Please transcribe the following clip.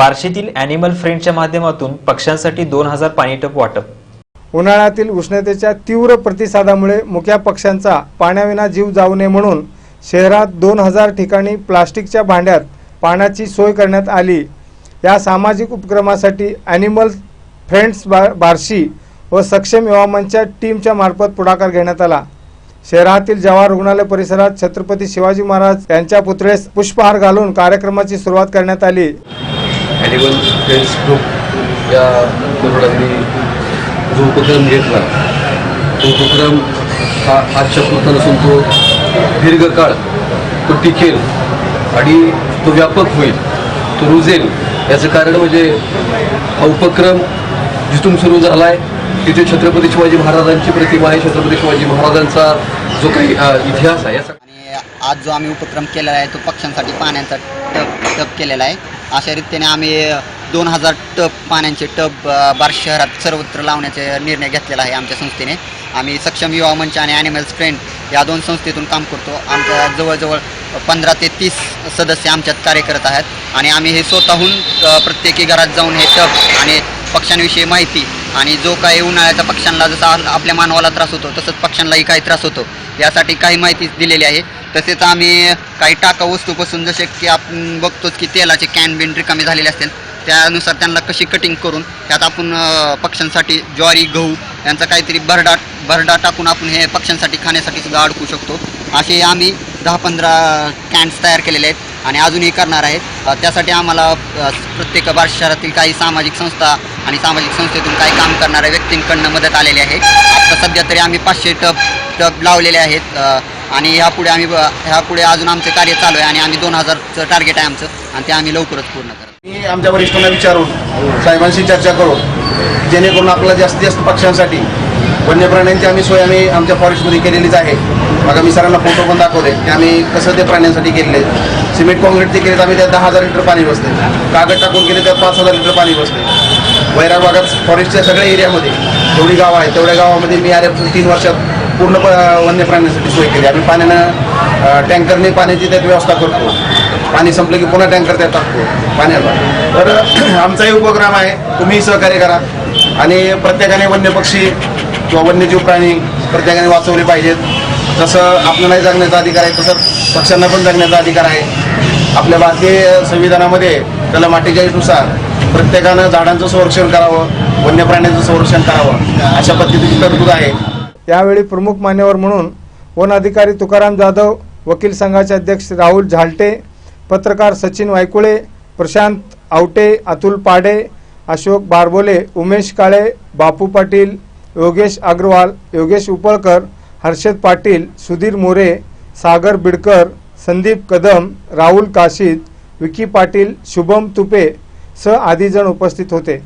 बार्शीतील animal फ्रेंडच्या माध्यमातून पक्ष्यांसाठी दोन हजार पाणीटप वाटप. उन्हाळ्यातील उष्णतेच्या तीव्र प्रतिसादामुळे मुक्या पक्ष्यांचा पाण्याविना जीव जाऊ नये म्हणून शहरात दोन हजार ठिकाणी प्लास्टिकच्या भांड्यात पाण्याची सोय करण्यात आली. या सामाजिक उपक्रमासाठी ॲनिमल फ्रेंड्स बा बार्शी व सक्षम हवामानच्या टीमच्या मार्फत पुढाकार घेण्यात आला. शहरातील जवाहर रुग्णालय परिसरात छत्रपती शिवाजी महाराज यांच्या पुतळेस पुष्पहार घालून कार्यक्रमाची सुरुवात करण्यात आली. ॲनिमल फ्रेंड्स ग्रुप या तरुणांनी जो उपक्रम घेतला तो उपक्रम हा आजच्या पुरता नसून तो दीर्घकाळ तो टिकेल आणि तो व्यापक होईल तो रुजेल. याचं कारण म्हणजे हा उपक्रम जिथून सुरू झाला आहे तिथे छत्रपती शिवाजी महाराजांची प्रतिमा आहे. छत्रपती शिवाजी महाराजांचा जो काही इतिहास आहे याचा आणि आज जो आम्ही उपक्रम केलेला आहे तो पक्ष्यांसाठी पाण्याचा टप टप केलेला आहे. अशा रीतीने आम्ही दोन हजार टब पाण्याचे टब बार शहरात सर्वत्र लावण्याचे निर्णय घेतलेला आहे आमच्या संस्थेने. आम्ही सक्षम युवा मंच आणि ॲनिमल्स फ्रेंड या दोन संस्थेतून काम करतो. आमच्या जवळजवळ पंधरा ते तीस सदस्य आमच्यात कार्य करत आहेत. आणि आम्ही हे स्वतःहून प्रत्येकी घरात जाऊन हे टब आणि पक्ष्यांविषयी माहिती आणि जो काही उन्हाळ्याचा पक्ष्यांना जसा आपल्या मानवाला त्रास होतो तसंच पक्ष्यांनाही काही त्रास होतो. यासाठी काही माहिती दिलेली आहे. तसेच आम्ही काही टाका वस्तूपासून जसे की आपण बघतोच की तेलाचे कॅन बिन रिकामी झालेले असतील. त्यानुसार त्यांना कशी कटिंग करून त्यात आपण पक्ष्यांसाठी ज्वारी गहू यांचा काहीतरी भरडा भरडा टाकून आपण हे पक्ष्यांसाठी खाण्यासाठी सुद्धा अडकू शकतो. असे आम्ही दहा पंधरा कॅन्स तयार केलेले आहेत आणि अजूनही करणार आहेत त्यासाठी आम्हाला प्रत्येक बार्शी शहरातील काही सामाजिक संस्था आणि सामाजिक संस्थेतून काही काम करणाऱ्या व्यक्तींकडनं मदत आलेली आहे. आता सध्या तरी आम्ही पाचशे टब टब लावलेले आहेत आणि ह्यापुढे आम्ही ह्यापुढे अजून आमचं कार्य चालू आहे आणि आम्ही दोन हजारचं टार्गेट आहे आमचं आणि ते आम्ही लवकरच पूर्ण करतो मी आमच्या वरिष्ठांना विचारून साहेबांशी चर्चा करून जेणेकरून आपल्याला जास्तीत जास्त पक्ष्यांसाठी वन्य प्राण्यांची आम्ही सोय आम्ही आमच्या फॉरेस्टमध्ये केलेलीच आहे. मग मी सरांना फोटो पण दाखवले की आम्ही कसं ते प्राण्यांसाठी केलेले सिमेंट कॉन्क्रीटचे केले तर आम्ही त्यात दहा हजार लिटर पाणी बसते. कागद टाकून केले त्यात पाच हजार लिटर पाणी बसते. वैराग भागात फॉरेस्टच्या सगळ्या एरियामध्ये जेवढी गावं आहेत तेवढ्या गावामध्ये मी अरे तीन वर्षात पूर्ण प- वन्य प्राण्यांसाठी सोय केली. आम्ही पाण्यानं टँकरने पाण्याची त्यात व्यवस्था करतो. पाणी संपलं की पुन्हा टँकर त्यात टाकतो पाण्याला. तर आमचाही उपक्रम आहे. तुम्ही सहकार्य करा. आणि प्रत्येकाने वन्य पक्षी किंवा वन्यजीव प्राणी प्रत्येकाने वाचवले पाहिजेत. जसं आपल्यालाही जगण्याचा अधिकार आहे तसं पक्षांना पण जगण्याचा अधिकार आहे. आपल्या भारतीय संविधानामध्ये त्याला माटेचाळीसनुसार प्रत्येकानं झाडांचं संरक्षण करावं वन्य प्राण्यांचं संरक्षण करावं अशा पद्धतीची तरतूद आहे. यावेळी प्रमुख मान्यवर म्हणून वन अधिकारी तुकाराम जाधव वकील संघाचे अध्यक्ष राहुल झालटे पत्रकार सचिन वायकुळे प्रशांत आवटे अतुल पाडे अशोक बारबोले उमेश काळे बापू पाटील योगेश अग्रवाल योगेश उपळकर हर्षद पाटील सुधीर मोरे सागर बिडकर संदीप कदम राहुल काशीद विकी पाटील शुभम तुपे सह आदी जण उपस्थित होते.